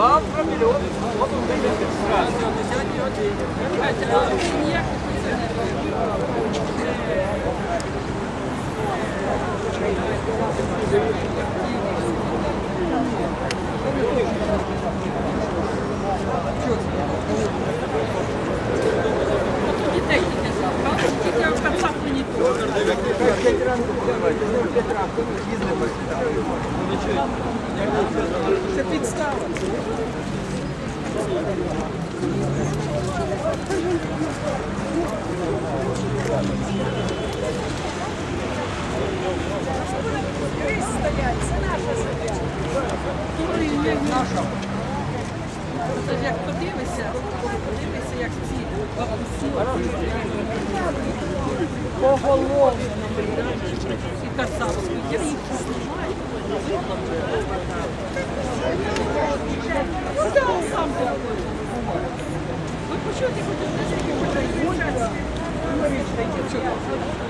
Завтра мільйон. Дітей тільки завтра, тільки в кацап мені Це підстава. Наша. Це ж як подивишся, подивишся, як ці бабусі. Поголовно. І кацапські. Я їх знімаю. Ви почуєте, хоч